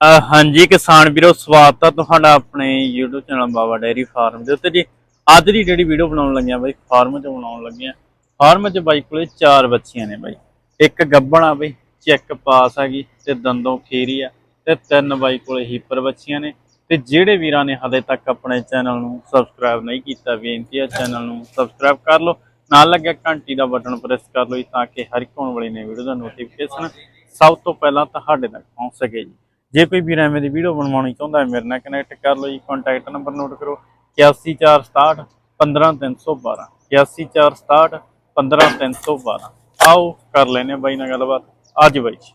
ਹਾਂਜੀ ਕਿਸਾਨ ਵੀਰੋ, ਸਵਾਗਤ ਆ ਤੁਹਾਡਾ ਆਪਣੇ YouTube channel Baba dairy farm ਦੇ ਉੱਤੇ ਜੀ। ਅੱਜ ਦੀ ਜਿਹੜੀ ਵੀਡੀਓ ਬਣਾਉਣ ਲੱਗਿਆ ਬਾਈ, ਫਾਰਮ 'ਚ ਬਣਾਉਣ ਲੱਗੇ ਫਾਰਮ 'ਚ ਬਾਈ ਕੋਲੇ ਚਾਰ ਬੱਚੀਆਂ ਨੇ ਬਾਈ। ਇੱਕ ਗੱਬਣ ਆ ਬਾਈ, ਚੈੱਕ ਪਾਸ ਆ ਗਈ ਤੇ ਦੰਦੋਂ ਖੀਰੀ ਆ ਤੇ ਤਿੰਨ ਬਾਈ ਕੋਲੇ ਹੀਪਰ ਬੱਚੀਆਂ ਨੇ। ਤੇ ਜਿਹੜੇ ਵੀਰਾਂ ਨੇ ਹਲੇ ਤੱਕ ਆਪਣੇ ਚੈਨਲ ਨੂੰ ਸਬਸਕ੍ਰਾਈਬ ਨਹੀਂ ਕੀਤਾ, ਬੇਨਤੀ ਆ ਚੈਨਲ ਨੂੰ ਸਬਸਕ੍ਰਾਈਬ ਕਰ ਲਓ। ਨਾਲ ਲੱਗਿਆ ਘੰਟੀ ਦਾ ਬਟਨ ਪ੍ਰੈਸ ਕਰ ਲਓ ਜੀ, ਤਾਂ ਕਿ ਹਰ ਇੱਕ ਆਉਣ ਵਾਲੀ ਨਵੀਂ ਵੀਡੀਓ ਦਾ ਨੋਟੀਫਿਕੇਸ਼ਨ ਸਭ ਤੋਂ ਪਹਿਲਾਂ ਤੁਹਾਡੇ ਤੱਕ ਪਹੁੰਚ ਸਕੇ ਜੀ। ਜੇ ਕੋਈ ਵੀਰ ਐਵੇਂ ਦੀ ਵੀਡੀਓ ਬਣਵਾਉਣੀ ਚਾਹੁੰਦਾ ਹੈ ਮੇਰੇ ਨਾਲ ਕਨੈਕਟ ਕਰ ਲਓ ਜੀ ਕੰਟੈਕਟ ਨੰਬਰ ਨੋਟ ਕਰੋ 81467 15312 81467 15312 ਆਓ ਕਰ ਲੈਨੇ ਬਾਈ ਨਾਲ ਗੱਲਬਾਤ। ਅੱਜ ਬਾਈ ਜੀ।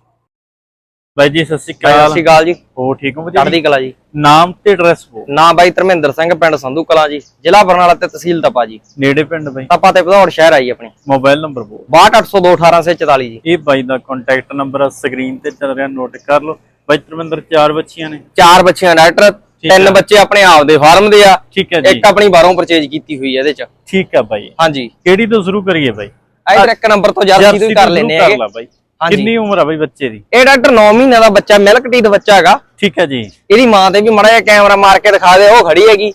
ਬਾਈ ਜੀ ਸਤਿ ਸ਼੍ਰੀ ਸਤਿ ਅਕਾਲ। ਸ਼੍ਰੀ ਅਕਾਲ ਜੀ। ਹੋ ਠੀਕ ਹੋ ਚੜ੍ਹਦੀ? ਕਲਾ ਜੀ। ਨਾਮ ਤੇ ਐਡਰੈਸ ਬੋ ਨਾਮ ਬਾਈ ਧਰਮਿੰਦਰ ਸਿੰਘ ਪਿੰਡ ਸੰਧੂ ਕਲਾਂ ਜੀ। ਜ਼ਿਲ੍ਹਾ ਬਰਨਾਲਾ ਤੇ ਤਹਿਸੀਲ ਤਪਾ ਜੀ। ਨੇੜੇ ਪਿੰਡ ਬਾਈ? ਤਪਾ ਤੇ ਭਦੌੜ ਸ਼ਹਿਰ ਆਈ ਆਪਣੀ। ਮੋਬਾਈਲ ਨੰਬਰ ਬੋ 628021844 ਜੀ। ਇਹ ਬਾਈ ਦਾ ਕੰਟੈਕਟ ਨੰਬਰ ਸਕਰੀਨ ਤੇ ਚੱਲ ਰਿਹਾ ਨੋਟ ਕਰ ਲਓ। ਬਾਈ ਚਾਰ ਬੱਚੀਆਂ ਨੇ। ਚਾਰ ਬੱਚਿਆਂ ਡਾਕਟਰ ਤਿੰਨ। ਬੱਚੇ ਆਪਣੇ ਆਪ ਦੇ ਫਾਰਮ ਦੇ ਆ। ਠੀਕ ਹੈ ਜੀ। ਇੱਕ ਆਪਣੀ ਬਾਹਰੋਂ ਪਰਚੇਜ ਕੀਤੀ ਹੋਈ ਹੈ ਇਹਦੇ ਚ। ਠੀਕ ਹੈ ਬਾਈ ਹਾਂਜੀ। ਕਿਹੜੀ ਤੋਂ ਸ਼ੁਰੂ ਕਰੀਏ ਬਾਈ ਇਧਰ ਇੱਕ ਨੰਬਰ ਤੋਂ ਜਰਸੀ ਤੋਂ ਹੀ ਕਰ ਲੈਨੇ ਹਾਂਜੀ। ਕਿੰਨੀ ਉਮਰ ਆ ਬਾਈ ਬੱਚੇ ਦੀ? ਇਹ ਡਾਕਟਰ 9 ਮਹੀਨਿਆਂ ਦਾ ਬੱਚਾ ਮਿਲਕ ਟੀਥ ਬੱਚਾ ਹੈਗਾ। ਠੀਕ ਹੈ ਜੀ। ਇਹਦੀ ਮਾਂ ਤੇ ਵੀ ਮੜਾ ਜਿਹਾ ਕੈਮਰਾ ਮਾਰ ਕੇ ਦਿਖਾ ਦੇ ਉਹ ਖੜੀ ਹੈਗੀ।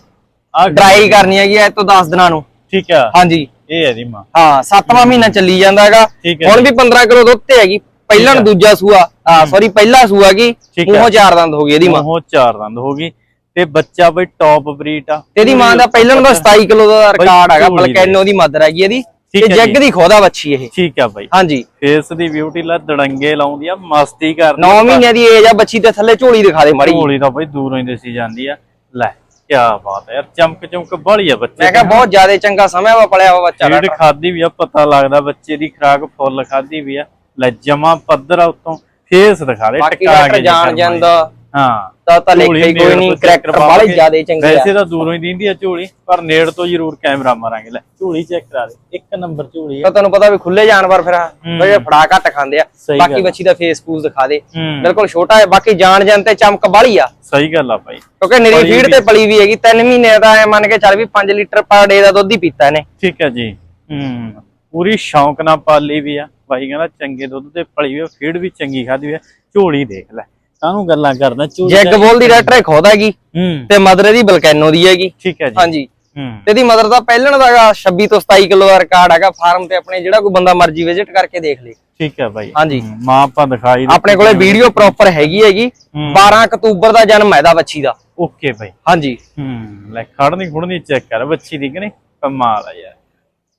ਆ ਡਰਾਈ ਕਰਨੀ ਹੈਗੀ ਇਹ ਤੋਂ 10 ਦਿਨਾਂ ਨੂੰ। ਠੀਕ ਆ ਹਾਂਜੀ। ਇਹ ਹੈ ਦੀ ਮਾਂ। ਹਾਂ 7ਵਾਂ ਮਹੀਨਾ ਚੱਲੀ ਜਾਂਦਾ ਹੈਗਾ। ਹੁਣ ਵੀ 15 ਕਿਲੋ ਦੁੱਧ ਤੇ ਹੈਗੀ। ਪਹਿਲਾਂ। ਦੂਜਾ ਸੂਆ ਆ ਸੌਰੀ ਪਹਿਲਾ ਸੂਆ ਕੀ। ਮੂੰਹੋਂ ਚਾਰ ਦੰਦ ਹੋ ਗਈ ਇਹਦੀ ਮਾਂ। ਉਹ ਚਾਰ ਦੰਦ ਹੋ ਗਈ। ਤੇ ਬੱਚਾ ਬਈ ਟੌਪ ਬਰੀਡ ਆ। ਤੇ ਇਹਦੀ ਮਾਂ ਦਾ ਪਹਿਲਾਂ ਦਾ 27 ਕਿਲੋ ਦਾ ਰਿਕਾਰਡ ਹੈਗਾ ਝੋਲੀ। ਬਲਕੈਨੋ ਦੀ। ਮਦਰ ਹੈਗੀ ਇਹਦੀ। ਤੇ ਜੱਗ। ਦੀ ਖੋਦਾ ਬੱਚੀ ਇਹ। ਠੀਕ ਆ ਬਾਈ। ਹਾਂਜੀ। ਫੇਸ ਦੀ ਬਿਊਟੀ ਲਾ ਦੜੰਗੇ ਲਾਉਂਦੀ ਆ ਮਸਤੀ ਕਰਦੀ 9 ਮਹੀਨਿਆਂ ਦੀ ਏਜ ਆ ਬੱਚੀ ਤੇ ਥੱਲੇ ਝੋਲੀ ਦਿਖਾ ਦੇ ਮਾੜੀ। ਢੋਲੀ ਤਾਂ ਬਈ ਦੂਰੋਂ ਹੀ ਦਿਸੀ ਜਾਂਦੀ ਆ। ਲੈ ਕੀ ਬਾਤ ਹੈ ਯਾਰ ਚਮਕ ਚਮਕ ਬਾਲੀ ਆ ਬੱਚੇ ਮੈਂ ਕਿਹਾ ਬਹੁਤ ਜ਼ਿਆਦਾ ਚੰਗਾ ਸਮਾਂ ਵਾ ਪਲਿਆ ਵਾ ਬੱਚਾ ਫੀਡ ਖਾਦੀ ਵੀ ਆ ਪਤਾ ਲੱਗਦਾ ਬੱਚੇ ਦੀ ਖਰਾਕ ਫੁੱਲ ਖਾਦੀ ਵੀ ਆ। ਲੈ ਜਮਾ ਪੱਧਰ ਆ ਉਤੋਂ ਫੇਸ ਦਿਖਾ ਦੇ ਬਾਕੀ ਟਕਾ ਕੇ ਜਾਣ। ਜਾਂਦਾ ਹਾਂ ਤਾਂ ਤਾਂ ਲਿਖੇ ਕੋਈ ਨਹੀਂ ਕਰੈਕਟਰ ਕਰਾਵਾਂਗੇ। ਜ਼ਿਆਦਾ ਚੰਗੇ ਆ। ਵੈਸੇ ਤਾਂ ਦੂਰੋਂ ਹੀ ਦਿੰਦੀ ਆ ਝੋਲੀ ਪਰ ਨੇੜ ਤੋਂ ਜ਼ਰੂਰ ਕੈਮਰਾ ਮਾਰਾਂਗੇ ਲੈ। ਝੋਲੀ ਚੈੱਕ ਕਰਾ ਦੇ ਇੱਕ ਨੰਬਰ ਝੋਲੀ ਆ। ਤੁਹਾਨੂੰ ਪਤਾ ਵੀ ਖੁੱਲੇ ਜਾਨਵਰ ਫਿਰ ਬੜੇ ਫੜਾ ਘੱਟ ਖਾਂਦੇ ਆ। ਬਾਕੀ। ਬੱਚੀ ਦਾ ਫੇਸ ਫੂਸ ਦਿਖਾ ਦੇ। ਬਿਲਕੁਲ ਛੋਟਾ ਹੈ ਬਾਕੀ ਜਾਣ ਜਾਣ ਤੇ ਚਮਕ ਬਾਲੀ ਆ। ਸਹੀ ਗੱਲ ਆ ਭਾਈ ਕਿਉਂਕਿ ਨਿਰੀ ਫੀਡ ਤੇ ਪਲੀ ਵੀ ਹੈਗੀ 3 ਮਹੀਨੇ ਦਾ ਐ ਮੰਨ ਕੇ ਚੱਲ ਵੀ 5 ਲੀਟਰ ਪਰ ਡੇ ਦਾ ਦੁੱਧ ਹੀ ਪੀਤਾ ਇਹਨੇ। ਠੀਕ ਹੈ ਜੀ। ਹੂੰ। ਪੂਰੀ ਸ਼ੌਂਕ ਨਾਲ ਪਾਲੀ ਵੀ ਆ। ਭਾਈ ਕਹਿੰਦਾ ਚੰਗੇ ਦੁੱਧ ਤੇ ਪਲੀ ਵੀ ਆ, ਫੀਡ ਵੀ ਚੰਗੀ ਖਾਦੀ ਵੀ ਆ। ਝੋਲੀ ਦੇਖ ਲੈ ਕਾਹਨੂੰ ਗੱਲਾਂ ਕਰਦਾ ਝੋਲੀ ਜੈਗ ਤਾਂ- ਬੋਲ ਦੀ ਡਾਕਟਰ ਖੋਦਾ ਹੈਗੀ ਹੂੰ। ਤੇ ਮਦਰ ਇਹਦੀ ਬਲਕੈਨੋ ਦੀ ਹੈਗੀ। ਠੀਕ ਹੈ ਜੀ। ਹਾਂਜੀ। ਹੂੰ। ਤੇ ਇਹਦੀ ਮਦਰ ਦਾ ਪਹਿਲਣ ਦਾ ਹੈਗਾ 26 ਤੋਂ 27 ਕਿਲੋ ਦਾ ਰਿਕਾਰਡ ਹੈਗਾ ਫਾਰਮ ਤੇ ਆਪਣੇ ਜਿਹੜਾ ਕੋਈ ਬੰਦਾ ਮਰਜ਼ੀ ਵਿਜ਼ਿਟ ਕਰਕੇ ਦੇਖ ਲੇ। ਠੀਕ ਹੈ ਭਾਈ ਹਾਂਜੀ। ਹੂੰ, ਮਾਂ ਆਪਾਂ ਦਿਖਾਈ ਆਪਣੇ ਕੋਲੇ ਵੀਡੀਓ ਪ੍ਰੋਪਰ ਹੈਗੀ ਹੈਗੀ ਹੂੰ। 12 ਅਕਤੂਬਰ ਦਾ ਜਨਮ ਹੈ ਇਹਦਾ ਬੱਚੀ ਦਾ। ਓਕੇ ਭਾਈ ਹਾਂਜੀ। ਹੂੰ ਲੈ ਖੜਨੀ ਖੁੜਨੀ ਚੈੱਕ ਕਰ ਬੱਚੀ ਦੀ ਕਿ ਨਹੀਂ? ਕਮਾਲ ਆ ਯਾਰ।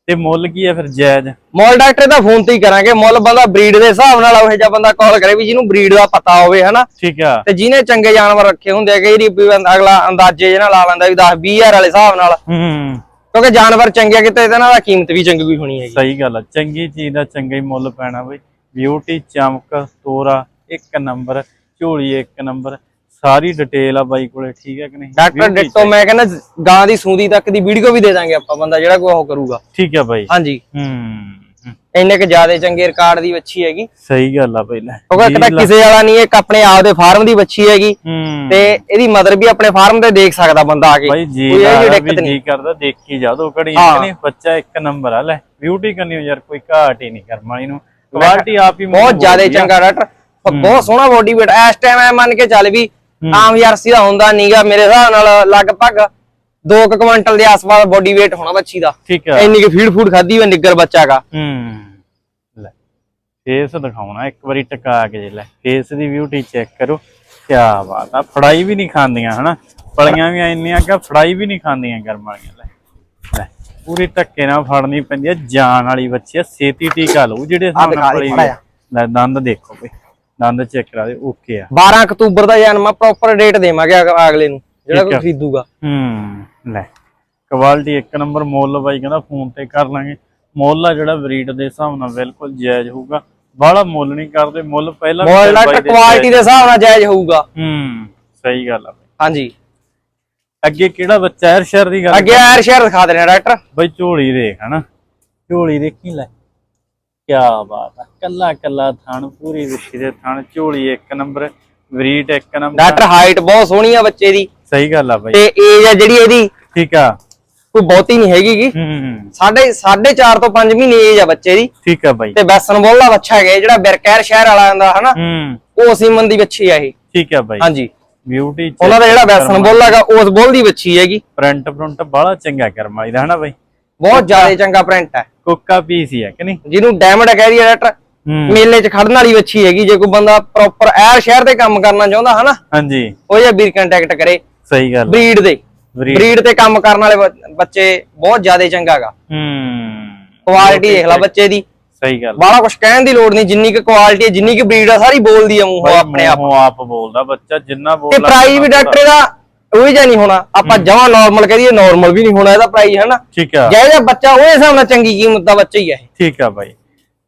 ਤੇ ਮੁੱਲ ਕੀ ਆ ਫਿਰ ਜਾਇਜ਼? ਮੋਲ ਡਾਕਟਰ ਦਾ ਫੋਨ ਤੇ ਹੀ ਕਰਾਂਗੇ। ਮੁੱਲ ਬੰਦਾ ਬਰੀਡ ਦੇ ਹਿਸਾਬ ਨਾਲ ਉਹ ਜਿਹਾ ਬੰਦਾ ਕਾਲ ਕਰੇ ਵੀ ਜਿਹਨੂੰ ਬਰੀਡ ਦਾ ਪਤਾ ਹੋਵੇ ਹਨਾ? ਠੀਕ ਆ। ਤੇ ਜਿਹਨੇ ਚੰਗੇ ਜਾਨਵਰ ਰੱਖੇ ਹੁੰਦੇ ਆ ਕਈ ਬੰਦਾ ਅਗਲਾ ਅੰਦਾਜ਼ੇ ਜਿਹੇ ਨਾਲ ਲਾ ਲੈਂਦਾ ਵੀ 10 20000 ਵਾਲੇ ਹਿਸਾਬ ਨਾਲ। ਹੂੰ। ਕਿਉਂਕਿ ਜਾਨਵਰ ਚੰਗੇ ਕਿਤੇ ਇਹਦੇ ਨਾਲ ਕੀਮਤ ਵੀ ਚੰਗੀ ਕੋਈ ਹੋਣੀ ਹੈਗੀ। ਸਹੀ ਗੱਲ ਆ ਚੰਗੀ ਚੀਜ਼ ਦਾ ਚੰਗਾ ਹੀ ਮੁੱਲ ਪੈਣਾ ਬਈ। ਬਿਊਟੀ ਚਮਕ ਤੋਰਾ ਇੱਕ ਨੰਬਰ ਝੋਲੀ ਇੱਕ ਨੰਬਰ ਸਾਰੀ ਡਿਟੇਲ ਆ ਬਾਈ ਕੋਲੇ ਠੀਕ ਹੈ ਕਿ ਨਹੀਂ? ਡਾਕਟਰ ਡਿੱਟੋ ਮੈਂ ਕਹਿੰਦਾ ਗਾਂ ਦੀ ਸੂਦੀ ਤੱਕ ਦੀ ਵੀਡੀਓ ਵੀ ਦੇ ਦਾਂਗੇ ਆਪਾਂ ਬੰਦਾ ਜਿਹੜਾ ਕੋਈ ਉਹ ਕਰੂਗਾ। ਠੀਕ ਹੈ ਬਾਈ। ਹਾਂਜੀ। ਹੂੰ ਇੰਨੇ ਕੁ ਜ਼ਿਆਦਾ ਚੰਗੇ ਰਿਕਾਰਡ ਦੀ ਬੱਚੀ ਹੈਗੀ। ਸਹੀ ਗੱਲ ਆ ਬਈ ਲੈ। ਕਿਉਂਕਿ ਇੱਕ ਤਾਂ ਕਿਸੇ ਵਾਲਾ ਨਹੀਂ ਇੱਕ ਆਪਣੇ ਆਪ ਦੇ ਫਾਰਮ ਦੀ ਬੱਚੀ ਹੈਗੀ। ਤੇ ਇਹਦੀ ਮਦਰ ਵੀ ਆਪਣੇ ਫਾਰਮ ਤੇ ਦੇਖ ਸਕਦਾ ਬੰਦਾ ਆ ਕੇ। ਬਾਈ ਜੀ ਜੀ ਕਰਦਾ ਦੇਖੀ ਜਾ ਦੋ ਘੜੀ ਹਾਂ। ਨਹੀਂ ਬੱਚਾ ਇੱਕ ਨੰਬਰ ਆ ਲੈ। ਬਿਊਟੀ ਕਰਨੀ ਯਾਰ ਕੋਈ ਘਾਟ ਹੀ ਨਹੀਂ ਕਰਮਾਈ ਨੂੰ। ਕੁਆਲਿਟੀ ਆਪ ਹੀ ਬਹੁਤ ਜ਼ਿਆਦਾ। ਚੰਗਾ ਡਾਕਟਰ ਬਹੁਤ ਸੋਹਣਾ ਬੋਡੀ ਵੇਟ ਇਸ ਟਾਈਮ ਐ ਮੰਨ ਕੇ ਚੱਲ ਵੀ ਆਮ ਜਰਸੀ ਦਾ ਹੁੰਦਾ ਨੀਗਾ ਮੇਰੇ ਹਿਸਾਬ ਨਾਲ ਲਗਭਗ 2 ਕੁਇੰਟਲ ਦੇ ਆਸ-ਪਾਸ ਬੋਡੀ weight ਹੋਣਾ ਬੱਚੀ ਦਾ। ਠੀਕ ਆ। ਇੰਨੀ ਕਿ ਫੀਡ ਫੂਡ ਖਾਦੀ ਹੋਈ ਨਿੱਗਰ ਬੱਚਾ ਦਾ ਹੂੰ। ਲੈ ਫੇਸ ਦਿਖਾਉਣਾ ਇੱਕ ਵਾਰੀ ਟਕਾ ਕੇ ਜੇ ਲੈ। ਫੇਸ ਦੀ ਬਿਊਟੀ ਚੈੱਕ ਕਰੋ ਕੀ ਬਾਤ ਆ। ਫੜਾਈ ਵੀ ਨਹੀਂ ਖਾਂਦੀਆਂ ਹਨਾ? ਪਲੀਆਂ ਵੀ ਇੰਨੀਆਂ ਕਿ ਫੜਾਈ ਵੀ ਨਹੀਂ ਖਾਂਦੀਆਂ ਗਰਮ ਵਾਲੀਆਂ ਲੈ। ਲੈ ਪੂਰੀ ਧੱਕੇ ਨਾਲ ਫੜਨੀ ਪੈਂਦੀ ਆ ਜਾਨ ਵਾਲੀ ਬੱਚੀ ਆ ਛੇਤੀ ਟੀਕਾ ਲਊ ਜਿਹੜੇ ਹਿਸਾਬ ਨਾਲ ਫੜੀ। ਲੈ ਦੰਦ ਦੇਖੋ ਬਈ। ਦੰਦ ਚੈੱਕ ਕਰਾ ਦੇ ਓਕੇ ਆ। 12 ਅਕਤੂਬਰ ਦਾ ਜਨਮ ਆ ਪ੍ਰੋਪਰ ਡੇਟ ਦੇਵਾਂਗੇ ਅਗ- ਅਗਲੇ ਨੂੰ ਜਿਹੜਾ ਠੀਕ ਕੋਈ ਆ। ਖਰੀਦੂਗਾ। ਹੂੰ ਲੈ। ਕੁਆਲਿਟੀ ਇੱਕ ਨੰਬਰ ਮੁੱਲ ਬਾਈ ਕਹਿੰਦਾ ਫੋਨ ਤੇ ਕਰ ਲਾਂਗੇ। ਮੁੱਲ ਆ ਜਿਹੜਾ ਬਰੀਡ ਦੇ ਹਿਸਾਬ ਨਾਲ ਬਿਲਕੁਲ ਜਾਇਜ਼ ਹੋਊਗਾ। ਬਾਹਲਾ ਮੁੱਲ ਨਹੀਂ ਕਰਦੇ ਮੁੱਲ ਪਹਿਲਾਂ ਵੀ ਬਾਈ ਦੇ ਕੁਆਲਿਟੀ ਦੇ ਹਿਸਾਬ ਨਾਲ ਜਾਇਜ਼ ਹੋਊਗਾ। ਹੂੰ ਸਹੀ ਗੱਲ ਆ ਬਾਈ। ਹਾਂਜੀ। ਅੱਗੇ ਕਿਹੜਾ ਬੱਚਾ ਹੈ ਸ਼ਹਿਰ ਦੀ ਗੱਲ ਅੱਗੇ ਐਰ ਸ਼ੇਅਰ ਦਿਖਾ ਦੇਣਾ ਡਾਕਟਰ। ਬਈ ਝੋਲੀ ਦੇਖ ਹਨਾ? ਝੋਲੀ ਦੇਖੀ ਲੈ। ਕੀ ਬਾਤ ਆ। ਕੱਲਾ ਕੱਲਾ ਥਣ ਪੂਰੀ ਵਿੱਛੀ ਦੇ ਥਣ ਝੋਲੀ ਇੱਕ ਨੰਬਰ ਬਰੀਡ ਇੱਕ ਨੰਬਰ। ਡਾਕਟਰ ਹਾਈਟ ਬਹੁਤ ਸੋਹਣੀ ਆ ਬੱਚੇ ਦੀ। ਸਹੀ ਗੱਲ ਆ ਬਾਈ। ਤੇ ਏਜ ਆ ਜਿਹੜੀ ਇਹਦੀ ਠੀਕ ਆ। ਕੋਈ ਬਹੁਤੀ ਨਹੀਂ ਹੈਗੀ ਗੀ। ਹੂੰ ਸਾਢੇ ਸਾਢੇ 4 ਤੋਂ 5 ਮਹੀਨੇ ਏਜ ਆ ਬੱਚੇ ਦੀ। ਠੀਕ ਆ ਬਾਈ। ਤੇ ਬੈਸਨ ਬੋਲ ਬੱਚਾ ਹੈਗਾ ਜਿਹੜਾ ਬਿਰਕੈਰ ਸ਼ਹਿਰ ਵਾਲਾ ਆਂਦਾ ਹਨਾ? ਉਹ ਸੀਮਨ ਦੀ ਬੱਚੀ ਆ ਇਹ। ਠੀਕ ਹੈ ਬਾਈ। ਹਾਂਜੀ। ਬਿਊਟੀ ਉਹਨਾਂ ਦਾ ਜਿਹੜਾ ਵੈਸਨ ਬੁੱਲ ਹੈਗਾ ਉਸ ਬੁੱਲ ਦੀ ਵੱਛੀ ਹੈਗੀ। ਪ੍ਰਿੰਟ ਪ੍ਰਿੰਟ ਬੜਾ ਚੰਗਾ ਕਰਮਾਈ ਦਾ ਹਨਾ ਬਾਈ? ਬਹੁਤ ਜ਼ਿਆਦਾ ਚੰਗਾ ਪ੍ਰਿੰਟ ਹੈ। ਕੋਕਾ ਪੀਸ ਹੀ ਹੈ ਕਿ ਨਹੀਂ? ਜਿਹਨੂੰ ਡਾਇਮੰਡ ਕਹਿ ਡਾਕਟਰ ਹੂੰ। ਮੇਲੇ 'ਚ ਖੜਨ ਵਾਲੀ ਵੱਛੀ ਹੈਗੀ ਜੇ ਕੋਈ ਬੰਦਾ ਪ੍ਰੋਪਰ ਐਰ ਸ਼ਹਿਰ ਤੇ ਕੰਮ ਕਰਨਾ ਚਾਹੁੰਦਾ ਹਨਾ? ਹਾਂਜੀ। ਉਹ ਜੇ ਵੀਰ ਕੰਟੈਕਟ ਕਰੇ। ਸਹੀ ਗੱਲ ਬਰੀਡ ਦੇ। ਬਰੀਡ ਤੇ ਕੰਮ ਕਰਨ ਵਾਲੇ ਬੱਚੇ ਬਹੁਤ ਜ਼ਿਆਦਾ ਚੰਗਾ ਹੈਗਾ। ਹੂੰ। ਕੁਆਲਿਟੀ ਦੇਖ ਲੈ ਬੱਚੇ ਦੀ। ਸਹੀ ਗੱਲ ਬਾਹਲਾ ਕੁਝ ਕਹਿਣ ਦੀ ਲੋੜ ਨਹੀਂ ਜਿੰਨੀ ਕੁ ਕੁਆਲਿਟੀ ਹੈ ਜਿੰਨੀ ਕੁ ਬਰੀਡ ਆ ਸਾਰੀ ਬੋਲਦੀ ਆ ਮੂੰਹੋਂ ਆਪਣੇ ਆਪ। ਬੋਲਦਾ ਬੱਚਾ ਜਿੰਨਾ ਤੇ ਬੋਲਦਾ ਪ੍ਰਾਈਸ ਵੀ ਡਾਕਟਰ ਦਾ ਉਹੀ ਜਿਹਾ ਨਹੀਂ ਹੋਣਾ। ਆਪਾਂ ਜਮਾ ਨਾਰਮਲ ਕਹਦੀਏ ਨਾਰਮਲ ਵੀ ਨਹੀਂ ਹੋਣਾ ਇਹਦਾ ਪ੍ਰਾਈਸ ਹਨਾ? ਠੀਕ ਆ। ਜਿਹੜਾ ਜਿਹਾ ਬੱਚਾ ਉਹਦੇ ਹਿਸਾਬ ਨਾਲ ਚੰਗੀ ਕੀਮਤ ਦਾ ਬੱਚਾ ਹੀ ਹੈ ਠੀਕ ਆ ਬਾਈ।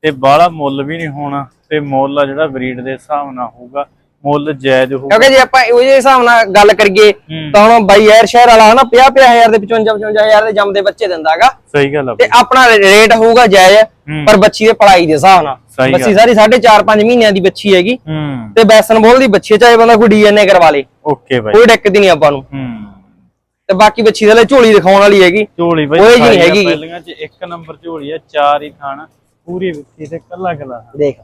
ਤੇ ਬਾਹਲਾ ਮੁੱਲ ਵੀ ਨਹੀਂ ਹੋਣਾ ਤੇ ਮੁੱਲ ਆ ਜਿਹੜਾ ਬਰੀਡ ਦੇ ਹਿਸਾਬ ਨਾਲ ਹੋਊਗਾ। ਮੁੱਲ ਜਾਇਜ਼ ਹੋਊਗਾ। ਕਿਉਂਕਿ ਜੇ ਆਪਾਂ ਉਹ ਜਿਹੇ ਹਿਸਾਬ ਨਾਲ ਗੱਲ ਕਰੀਏ ਹੂੰ। ਤਾਂ ਹੁਣ ਬਾਈ ਐਰ ਸ਼ਹਿਰ ਵਾਲਾ ਹਨਾ 50 ਹਜ਼ਾਰ ਦੇ 55 55000 ਦੇ ਜੰਮਦੇ ਬੱਚੇ ਦਿੰਦਾਗਾ ਸਹੀ ਗੱਲ ਆ ਤੇ। ਆਪਣਾ ਰੇਟ ਹੋਊਗਾ ਜਾਇਜ਼ ਹੂੰ। ਪਰ ਬੱਚੀ ਦੇ ਪੜਾਈ ਦੇ ਹਿਸਾਬ ਨਾਲ। ਬੱਚੀ। ਸਾਰੀ 4.5 5 ਮਹੀਨਿਆਂ ਦੀ ਬੱਚੀ ਹੈਗੀ। ਹੂੰ। ਤੇ ਬੈਸਨ ਬੋਲ ਦੀ ਬੱਚੀ ਹੈ, ਚਾਹੇ ਬੰਦਾ ਕੋਈ ਡੀਐਨਏ ਕਰਵਾ ਲੇ। ਓਕੇ ਬਾਈ। ਕੋਈ ਦਿੱਕਤ ਨਹੀਂ ਆਪਾਂ ਨੂੰ। ਹੂੰ। ਤੇ ਬਾਕੀ ਬੱਚੀ ਦੇ ਲਈ ਝੋਲੀ ਦਿਖਾਉਣ ਵਾਲੀ ਹੈਗੀ। ਝੋਲੀ ਬਾਈ ਹੀ ਨਹੀਂ ਹੈਗੀ। ਪਹਿਲੀਆਂ ਚ ਇੱਕ ਨੰਬਰ ਝੋਲੀ ਆ ਚਾਰ ਹੀ ਖਾਣਾ ਪੂਰੀ ਵਿੱਚੀ ਤੇ ਕੱਲਾ ਕੱਲਾ ਦੇਖ।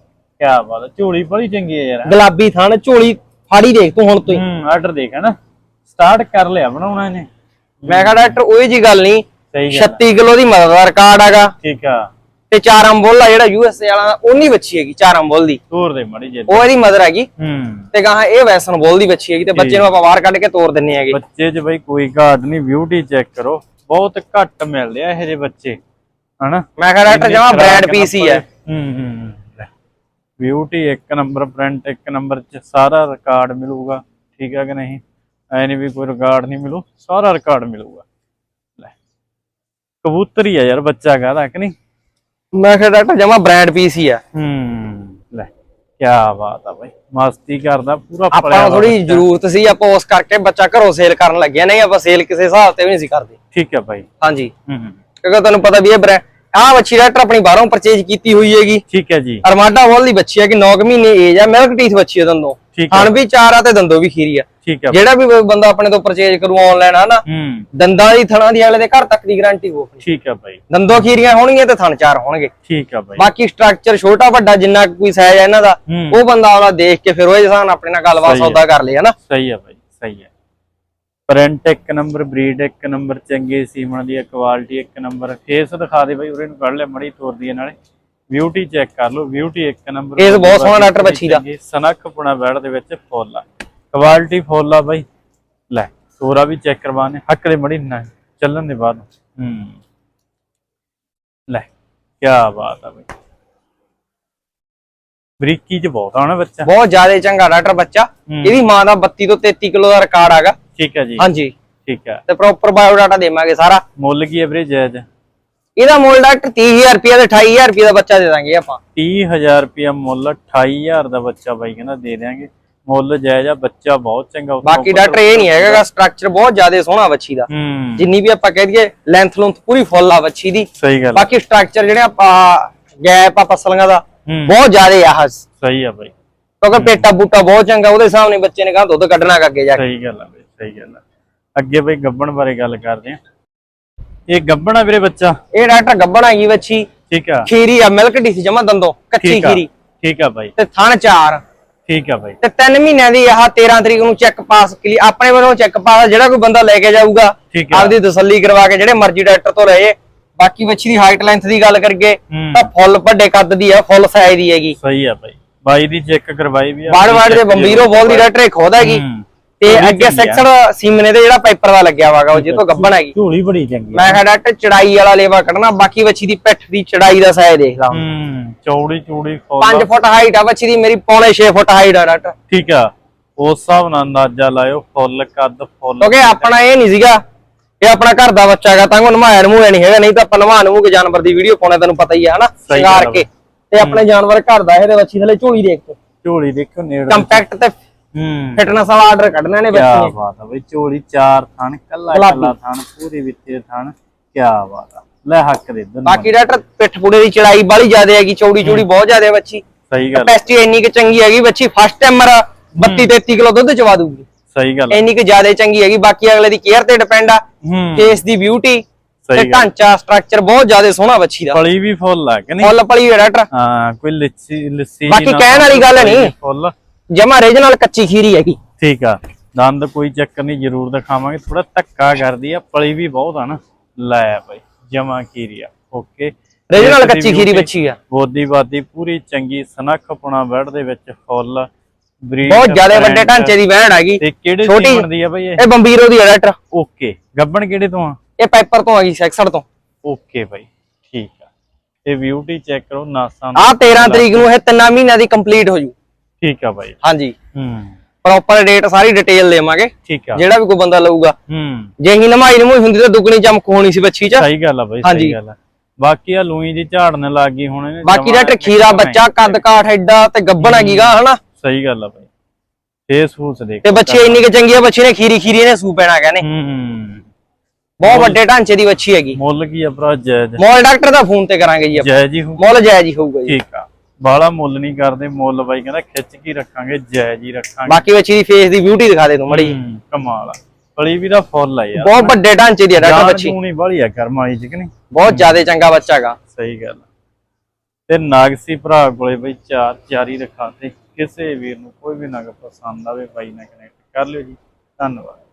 ਕੀ ਬਾਤ ਆ ਝੋਲੀ ਬੜੀ ਚੰਗੀ ਹੈ ਯਾਰ। ਗੁਲਾਬੀ ਥਣ ਝੋਲੀ ਫਾੜੀ ਦੇਖ ਤੂੰ ਹੁਣ ਤੋਂ ਹੀ ਹੂੰ ਆਰਡਰ ਦੇਖ ਹਨਾ ਸਟਾਰਟ ਕਰ ਲਿਆ ਬਣਾਉਣਾ ਇਹਨੇ। ਮੈਂ ਕਿਹਾ ਡਾਕਟਰ ਉਹੀ ਜੀ ਗੱਲ ਨਹੀਂ ਸਹੀ ਗੱਲ 36 ਕਿਲੋ ਦੀ ਮਦਦ ਦਾ ਰਿਕਾਰਡ ਹੈਗਾ। ਠੀਕ ਆ। ਤੇ ਚਾਰ ਅੰਬੋਲ ਆ ਜਿਹੜਾ ਯੂਐਸਏ ਵਾਲਾ ਉਹਨੀ ਬੱਚੀ ਹੈਗੀ ਚਾਰ ਅੰਬੋਲ ਦੀ। ਤੋਰ ਦੇ ਮੜੀ ਜੇ ਉਹ ਇਹਦੀ ਮਦਰ ਹੈਗੀ। ਹੂੰ। ਤੇ ਗਾਹਾਂ ਇਹ ਵੈਸਨ ਬੋਲ ਦੀ ਬੱਚੀ ਹੈਗੀ ਤੇ ਬੱਚੇ ਨੂੰ ਆਪਾਂ ਬਾਹਰ ਕੱਢ ਕੇ ਤੋਰ ਦਿੰਨੇ ਹੈਗੇ। ਬੱਚੇ 'ਚ ਬਈ ਕੋਈ ਘਾਟ ਨਹੀਂ ਬਿਊਟੀ ਚੈੱਕ ਕਰੋ। ਬਹੁਤ ਘੱਟ ਮਿਲਦੇ ਆ ਇਹੋ ਜਿਹੇ ਬੱਚੇ ਹਨਾ ਮੈਂ ਕਿਹਾ ਡਾਕਟਰ ਜਮਾ ਬ੍ਰਾਂਡ ਪੀਸ ਹੀ ਹੈ ਹੂੰ ਹੂੰ। ਬਿਊਟੀ ਇੱਕ ਨੰਬਰ ਪ੍ਰਿੰਟ ਇੱਕ ਨੰਬਰ 'ਚ ਸਾਰਾ ਰਿਕਾਰਡ ਮਿਲੂਗਾ ਠੀਕ ਹੈ ਕਿ ਨਹੀਂ? ਐ ਨਹੀਂ ਵੀ ਕੋਈ ਰਿਕਾਰਡ ਨਹੀਂ ਮਿਲੂ ਸਾਰਾ ਰਿਕਾਰਡ ਮਿਲੂਗਾ। ਲੈ ਕਬੂਤਰ ਹੀ ਆ ਯਾਰ ਬੱਚਾ ਕਹਦਾ ਕਿ ਨਹੀਂ? ਮੈਂ ਕਿਹਾ ਡਾਕਟਰ ਜਮਾ ਬ੍ਰਾਂਡ ਪੀਸ ਹੀ ਆ। ਹੂੰ ਲੈ ਕੀ ਬਾਤ ਆ ਬਈ ਮਸਤੀ ਕਰਦਾ ਪੂਰਾ ਆਪਾਂ ਥੋੜੀ। ਜ਼ਰੂਰਤ ਸੀ ਆਪਾਂ ਉਸ ਕਰਕੇ ਬੱਚਾ ਘਰੋਂ ਸੇਲ ਕਰਨ ਲੱਗਿਆ ਨਹੀਂ ਆਪਾਂ ਸੇਲ ਕਿਸੇ ਹਿਸਾਬ ਤੇ ਵੀ ਨਹੀਂ ਸੀ ਕਰਦੇ। ਠੀਕ ਹੈ ਬਾਈ। ਹਾਂਜੀ। ਹੂੰ ਹੂੰ। ਕਿਉਂਕਿ ਤੁਹਾਨੂੰ ਪਤਾ ਵੀ ਇਹ ਬ੍ਰਾਂਡ ਆਹ ਬੱਚੀ ਡਾਕਟਰ ਆਪਣੀ ਬਾਹਰੋਂ ਪਰਚੇਜ ਕੀਤੀ ਹੋਈ ਹੈਗੀ। ਠੀਕ ਹੈ ਜੀ। ਅਰਮਾਡਾ ਵੋਲ ਦੀ ਬੱਚੀ ਹੈ ਕਿ 9 ਮਹੀਨੇ ਏਜ ਆ ਮਿਲਕ ਟੀਥ ਬੱਚੀ ਹੈ ਦੰਦੋਂ। ਹੈ। ਹਣ ਵੀ ਚਾਰ ਆ ਤੇ ਦੰਦੋਂ ਵੀ ਖੀਰੀ ਆ। ਠੀਕ ਹੈ। ਜਿਹੜਾ ਵੀ ਬੰਦਾ ਆਪਣੇ ਤੋਂ ਪਰਚੇਜ ਕਰੂ ਆਨਲਾਈਨ ਹਨਾ? ਹੂੰ। ਦੰਦਾਂ ਦੀ ਥਣਾ ਦੀ ਅਗਲੇ ਦੇ ਘਰ ਤੱਕ ਦੀ ਗਾਰੰਟੀ ਹੋ ਠੀਕ ਹੈ ਬਾਈ। ਦੰਦੋਂ ਖੀਰੀਆਂ ਹੋਣਗੀਆਂ ਤੇ ਥਣ ਚਾਰ ਹੋਣਗੇ। ਠੀਕ ਹੈ ਬਾਈ। ਬਾਕੀ ਸਟਰਕਚਰ ਛੋਟਾ ਵੱਡਾ ਜਿੰਨਾ ਕੋਈ ਸਾਈਜ਼ ਹੈ ਇਹਨਾਂ ਦਾ ਹੂੰ। ਉਹ ਬੰਦਾ ਆਉਣਾ ਦੇਖ ਕੇ ਫਿਰ ਉਹ ਜਸਾਨ ਆਪਣੇ ਨਾਲ ਗੱਲਬਾਤ ਹੈ। ਸੌਦਾ ਕਰ ਲੇ ਹਨਾ? ਸਹੀ ਹੈ ਬਾਈ ਸਹੀ ਹੈ। ਪ੍ਰਿੰਟ ਇੱਕ ਨੰਬਰ ਬਰੀਡ ਇੱਕ ਨੰਬਰ ਚੰਗੇ ਸੀਮਣ ਦੀ ਕੁਆਲਿਟੀ ਇੱਕ ਨੰਬਰ। ਫੇਸ ਦਿਖਾ ਦੇ ਬਾਈ ਉਰੇ ਨੂੰ ਕੱਢ ਲੈ ਮੜੀ ਤੋਰਦੀ ਹੈ ਨਾਲੇ। ਬਿਊਟੀ ਚੈੱਕ ਕਰ ਲਓ ਬਿਊਟੀ ਇੱਕ ਨੰਬਰ Face ਬਹੁਤ ਸੋਹਣਾ ਡਾਕਟਰ ਬੱਚੀ ਦਾ। ਸਨੱਖ ਪੁਣਾ ਬੈੜ ਦੇ ਵਿੱਚ ਫੁੱਲ ਆ। ਕੁਆਲਿਟੀ ਫੁੱਲ ਆ ਬਾਈ। ਲੈ ਤੋਰਾ ਵੀ ਚੈੱਕ ਕਰਵਾਣੇ ਹੱਕ ਦੇ ਮੜੀ ਨਾ ਚੱਲਣ ਦੇ ਬਾਅਦ। ਹੂੰ। ਲੈ ਕੀ ਬਾਤ ਆ ਬਾਈ। ਬਰੀਕੀ ਚ ਬਹੁਤ ਆਣਾ ਬੱਚਾ। ਬਹੁਤ ਜ਼ਿਆਦਾ ਚੰਗਾ ਡਾਕਟਰ ਬੱਚਾ। ਹੂੰ। ਇਹਦੀ ਮਾਂ ਦਾ 32 ਤੋਂ 33 ਕਿਲੋ ਦਾ ਰਿਕਾਰਡ ਹੈਗਾ ਠੀਕ ਹੈ ਜੀ। ਹਾਂਜੀ। ਠੀਕ ਹੈ ਤੇ ਪ੍ਰੋਪਰ ਬਾਇਓਡਾਟਾ ਦੇਵਾਂਗੇ ਸਾਰਾ। ਮੁੱਲ ਕੀ ਹੈ ਵੀਰੇ ਜਾਇਜ਼? ਇਹਦਾ ਮੁੱਲ ਡਾਕਟਰ 30000 ਰੁਪਏ ਤੇ 28000 ਰੁਪਏ ਦਾ ਬੱਚਾ ਦੇ ਦਾਂਗੇ ਆਪਾਂ। 30000 ਰੁਪਇਆ ਮੁੱਲ 28000 ਦਾ ਬੱਚਾ ਬਾਈ ਕਹਿੰਦਾ ਦੇ ਦਿਆਂਗੇ। ਮੁੱਲ ਜਾਇਜ਼ ਆ ਬੱਚਾ ਬਹੁਤ ਚੰਗਾ ਬਾਕੀ ਡਾਕਟਰ ਇਹ ਨਹੀਂ ਹੈਗਾ ਸਟਰਕਚਰ ਬਹੁਤ ਜ਼ਿਆਦਾ ਸੋਹਣਾ ਬੱਚੀ ਦਾ। ਹੂੰ। ਜਿੰਨੀ ਵੀ ਆਪਾਂ ਕਹਿ ਦਈਏ ਲੈਂਥ ਲੁੰਥ ਪੂਰੀ ਫੁੱਲ ਆ ਬੱਚੀ ਦੀ। ਸਹੀ ਗੱਲ। ਬਾਕੀ ਸਟਰਕਚਰ ਜਿਹੜੇ ਆਪਾਂ ਗੈਪ ਆ ਪਸਲੀਆਂ ਦਾ ਹੂੰ ਬਹੁਤ ਜ਼ਿਆਦਾ ਆ ਹਸ ਸਹੀ ਆ ਬਾਈ। ਕਿਉਂਕਿ ਪੇਟਾ ਬੂਟਾ ਬਹੁਤ ਚੰਗਾ ਉਹਦੇ ਸਾਹਮਣੇ ਬੱਚੇ ਨੇ ਕਹਾ ਦੁੱਧ ਕੱਢਣਾ ਅੱਗੇ ਜਾ ਕੇ। ਸਹੀ ਗੱਲ ਆ ਬਾਈ ਸਹੀ ਗੱਲ ਆ। ਅੱਗੇ ਬਾਈ ਗੱਬਣ ਬਾਰੇ ਗੱਲ ਕਰਦੇ ਆ ਇਹ ਗੱਬਣ ਆ ਵੀਰੇ ਬੱਚਾ? ਇਹ ਡਾਕਟਰ ਗੱਬਣ ਹੈਗੀ ਬੱਚੀ ਠੀਕ ਆ। ਖੀਰੀ ਆ ਮਿਲਕ ਡੀ ਸੀ ਜਮਾ ਦੰਦੋਂ ਕੱਚੀ ਖੀਰੀ। ਠੀਕ ਆ ਬਾਈ। ਤੇ ਥਣ ਚਾਰ। ਠੀਕ ਆ ਬਾਈ। ਤੇ 3 ਮਹੀਨਿਆਂ ਦੀ ਆਹ 13 ਤਰੀਕ ਨੂੰ ਚੈੱਕ ਪਾਸ ਕਲੀ ਆਪਣੇ ਵੱਲੋਂ ਚੈੱਕ ਪਾਸ ਜਿਹੜਾ ਕੋਈ ਬੰਦਾ ਲੈ ਕੇ ਜਾਊਗਾ। ਆਪਦੀ ਤਸੱਲੀ ਕਰਵਾ ਕੇ ਜਿਹੜੇ ਮਰਜ਼ੀ ਡਾਕਟਰ ਤੋਂ ਲਏ। ਬਾਕੀ ਬੱਚੀ ਦੀ ਹਾਈਟ ਲੈਂਥ ਦੀ ਗੱਲ ਕਰਕੇ ਹੂੰ। ਤਾਂ ਫੁੱਲ ਵੱਡੇ ਕੱਦ ਦੀ ਆ ਫੁੱਲ ਸਾਈਜ਼ ਦੀ ਹੈਗੀ। ਸਹੀ ਆ ਬਾਈ। ਬਾਈ ਦੀ ਚੈੱਕ ਕਰਵਾਈ ਵੀ ਆ ਬਾੜ ਬਾੜ ਦੇ ਬੰਬੀਰੋ ਬੋਲ ਦੀ ਡਾਕਟਰ ਇਹ ਖੁਦ ਹੈਗੀ। ਤੇ ਅੱਗੇ। ਸੈਕਸ਼ਨ ਸੀਮਨੇ ਤੇ ਜਿਹੜਾ ਪਾਈਪਰ ਦਾ ਲੱਗਿਆ ਵਾਗਾ ਉਹ ਜਿੱਤੋਂ ਗੱਬਣ ਹੈਗੀ। ਝੋਲੀ ਬੜੀ ਚੰਗੀ ਆ। ਮੈਂ ਕਿਹਾ ਡਾਕਟਰ ਚੜਾਈ ਵਾਲਾ ਲੇਵਾ ਕੱਢਣਾ ਬਾਕੀ ਬੱਚੀ ਦੀ ਪਿੱਠ ਦੀ ਚੜਾਈ ਦਾ ਸਾਈਜ਼ ਦੇਖ ਲਾ ਹੂੰ ਚੌੜੀ ਚੌੜੀ ਫੁੱਲ 5 ਫੁੱਟ ਹਾਈਟ ਆ ਬੱਚੀ ਦੀ ਮੇਰੀ ਪੌਣੇ 6 ਫੁੱਟ ਹਾਈਟ ਆ ਡਾਕਟਰ। ਠੀਕ ਆ। ਉਸ ਹਿਸਾਬ ਨਾਲ ਅੰਦਾਜ਼ਾ ਲਾਇਓ ਫੁੱਲ ਕੱਦ ਫੁੱਲ। ਕਿਉਂਕਿ ਆਪਣਾ ਇਹ ਨਹੀਂ ਸੀਗਾ ਇਹ ਆਪਣਾ ਘਰ ਦਾ ਬੱਚਾ ਹੈਗਾ ਤਾਂ ਉਹ ਨਮਾਇਆ ਨਮੂਇਆ ਨਹੀਂ ਹੈਗਾ ਨਹੀਂ ਤਾਂ ਆਪਾਂ ਨਵਾ ਨਮੂ ਕੇ ਜਾਨਵਰ ਦੀ ਵੀਡੀਓ ਪਾਉਣਾ ਤੈਨੂੰ ਪਤਾ ਹੀ ਹੈ ਹਨਾ? ਸ਼ਿੰਗਾਰ ਕੇ। ਤੇ ਆਪਣੇ ਜਾਨਵਰ ਘਰ ਦਾ ਇਹਦੇ ਬੱਚੀ ਥਲੇ ਝੋਲੀ ਦੇਖ ਤੂੰ। ਝੋਲੀ ਦੇਖੋ ਨੇੜੇ ਕੰਪੈਕਟ ਤੇ ਹੂੰ। ਫਿਟਨੈਸ ਵਾਲਾ ਆਰਡਰ ਕੱਢਣਾ ਨੇ ਬੱਚੀ ਨੇ। ਬਾਤ ਆ ਬਈ ਝੋਲੀ ਚਾਰ ਥਣ ਕੱਲਾ। ਕੱਲਾ ਥਣ ਪੂਰੇ ਵਿੱਚੇ ਥਣ ਕਿਆ ਬਾਤ ਆ। ਲੈ ਹੱਕ ਦੇ ਦਿਨ ਬਾਕੀ ਡਾਕਟਰ ਪਿੱਠ ਪੂੜੇ ਦੀ ਚੜਾਈ ਬਾਲੀ ਜ਼ਿਆਦਾ ਹੈਗੀ ਚੌੜੀ ਚੌੜੀ ਬਹੁਤ ਜ਼ਿਆਦਾ ਹੈ ਬੱਚੀ। ਸਹੀ ਗੱਲ ਕੈਪੈਸਿਟੀ ਇੰਨੀ ਕਿ ਚੰਗੀ ਹੈਗੀ ਬੱਚੀ ਫਸਟ ਟਾਈਮਰ 32 33 ਕਿਲੋ ਦੁੱਧ ਚਵਾ ਦੂਗੀ। ਸਹੀ ਗੱਲ ਇੰਨੀ ਕਿ ਜ਼ਿਆਦਾ ਚੰਗੀ ਹੈਗੀ ਬਾਕੀ ਅਗਲੇ ਦੀ ਕੇਅਰ ਤੇ ਡਿਪੈਂਡ ਆ। ਹੂੰ। ਫੇਸ ਦੀ ਬਿਊਟੀ ਤੇ। ਢਾਂਚਾ ਸਟਰਕਚਰ ਬਹੁਤ ਜ਼ਿਆਦਾ ਸੋਹਣਾ ਬੱਚੀ ਦਾ। ਫਲੀ ਵੀ ਫੁੱਲ ਆ ਕਿ ਨਹੀਂ? ਫੁੱਲ ਪਲੀ ਹੋਇਆ ਡਾਕਟਰ। ਹਾਂ ਕੋਈ ਲੱਸੀ ਲੱਸੀ ਬਾਕੀ ਕਹਿਣ ਵਾਲੀ ਗੱਲ ਨਹੀਂ। ਫੁੱਲ ਜਮਾ ਰੀਜਨਲ ਕੱਚੀ ਖੀਰੀ ਹੈਗੀ। ਠੀਕ ਆ। ਦੰਦ ਕੋਈ ਚੱਕਰ ਨਹੀਂ ਜ਼ਰੂਰ ਦਿਖਾਵਾਂਗੇ। ਥੋੜਾ ਧੱਕਾ ਕਰਦੀ ਆ ਪਲੀ ਵੀ ਬਹੁਤ ਆ ਨਾ। ਲੈ ਬਾਈ ਜਮਾ ਕੀਰੀਆ ਓਕੇ। ਰੀਜਨਲ ਕੱਚੀ ਖੀਰੀ ਬੱਚੀ ਆ। ਬੋਦੀ ਬਾਦੀ ਪੂਰੀ ਚੰਗੀ ਸਨੱਖ ਪੁਣਾ ਬੈੜ ਦੇ ਵਿੱਚ ਫੁੱਲ। ਬਹੁਤ ਜ਼ਿਆਦਾ ਵੱਡੇ ਢਾਂਚੇ ਦੀ ਵਹਿਣ ਹੈਗੀ ਤੇ ਕਿਹੜੇ ਛੋਟੀ- ਸੀਮਨ ਦੀ ਆ ਬਈ ਇਹ? ਬੰਬੀਰੋ ਦੀ ਰੈਟਰ ਓਕੇ ਗੱਬਣ ਕਿਹੜੇ ਤੋਂ ਆ? ਇਹ ਪਾਈਪਰ ਤੋਂ ਹੈਗੀ ਸੈਕਸਰ ਤੋਂ। ਓਕੇ ਬਾਈ ਠੀਕ ਆ। ਤੇ ਬਿਊਟੀ ਚੈੱਕ ਕਰੋ ਨਾਸਾਂ ਆ 13 ਤਰੀਕ ਨੂੰ ਇਹ ਤਿੰਨਾਂ ਮਹੀਨਿਆਂ ਦੀ ਕੰਪਲੀਟ ਹੋ ਜੂ। ਠੀਕ ਆ ਬਾਈ। ਹਾਂਜੀ। ਹੂੰ। ਪ੍ਰੋਪਰ ਡੇਟ ਸਾਰੀ ਡਿਟੇਲ ਦੇਵਾਂਗੇ। ਠੀਕ ਆ। ਜਿਹੜਾ ਵੀ ਕੋਈ ਬੰਦਾ ਲਊਗਾ। ਹੂੰ। ਜੇ ਹੀ ਨਮਾਈ ਨਮੂਈ ਹੁੰਦੀ ਤਾਂ ਦੁੱਗਣੀ ਚਮਕ ਹੋਣੀ ਸੀ ਬੱਚੀ 'ਚ। ਸਹੀ ਗੱਲ ਆ ਹਾਂਜੀ। ਸਹੀ ਗੱਲ ਆ। ਬਾਕੀ ਆ ਲੂਈ ਦੀ ਝਾੜਨ ਲੱਗ ਗਈ ਹੁਣ ਬਾਕੀ ਜਮਾਂ ਰੈਟਰ ਖੀਰਾ ਬੱਚਾ ਕੱਦ ਕਾਠ ਐਡਾ ਤੇ ਗੱਬਣ ਹੈਗੀਗਾ ਹਨਾ? ਸਹੀ ਗੱਲ ਆ ਬਾਈ। ਫੇਸ ਫੂਸ ਦੇਖ ਤੇ ਬੱਚੀ ਇੰਨੀ ਕਿ ਚੰਗੀ ਆ ਬੱਚੀ ਨੇ ਖੀਰੀ ਖੀਰੀ ਨੇ ਸੂ ਪੈਣਾ ਕਹਿੰਦੇ ਹੂੰ ਬਹੁਤ ਵੱਡੇ ਢਾਂਚੇ ਦੀ ਬੱਚੀ ਹੈਗੀ। ਮੁੱਲ ਕੀ ਆ ਭਰਾ? ਜਾਇਜ਼ ਮੋਲ ਡਾਕਟਰ ਦਾ ਫੋਨ ਤੇ ਕਰਾਂਗੇ ਜੀ ਆਪਾਂ। ਜਾਇਜ਼ ਹੀ ਹੋ ਮੁੱਲ ਜਾਇਜ਼ ਹੀ ਹੋਊਗਾ ਜੀ। ਠੀਕ ਆ। ਬਾਲਾ ਮੁੱਲ ਨਹੀਂ ਕਰਦੇ ਮੁੱਲ ਬਾਈ ਕਹਿੰਦਾ ਖਿੱਚ ਕੇ ਰੱਖਾਂਗੇ ਜਾਇਜ਼ ਹੀ ਰੱਖਾਂਗੇ। ਬਾਕੀ ਬੱਚੀ ਦੀ ਫੇਸ ਦੀ ਬਿਊਟੀ ਦਿਖਾ ਦੇ ਤੂੰ ਮੜੀ ਹੂੰ, ਕਮਾਲ ਆ। ਪਲੀ ਵੀ ਦਾ ਫੁੱਲ ਆ ਯਾਰ। ਬਹੁਤ ਵੱਡੇ ਢਾਂਚੇ ਦੀ ਹੈ ਡਾਕਟਰ ਬੱਚੀ। ਜੂਨੀ ਵਾਲੀ ਆ ਕਰਮ ਵਾਲੀ ਚ ਕਿ ਨਹੀਂ? ਬਹੁਤ ਜ਼ਿਆਦਾ ਚੰਗਾ ਬੱਚਾ ਹੈਗਾ। ਸਹੀ ਗੱਲ ਆ। ਤੇ ਨਾਗਸੀ ਭਰਾ ਕੋਲੇ ਬਈ ਚਾਰ ਚਾਰੀ ਰਖਾਤੇ ਕਿਸੇ ਵੀਰ ਨੂੰ ਕੋਈ ਵੀ ਨਗ ਪਸੰਦ ਆਵੇ ਬਾਈ ਨਾਲ ਕਨੈਕਟ ਕਰ ਲਿਓ ਜੀ। ਧੰਨਵਾਦ।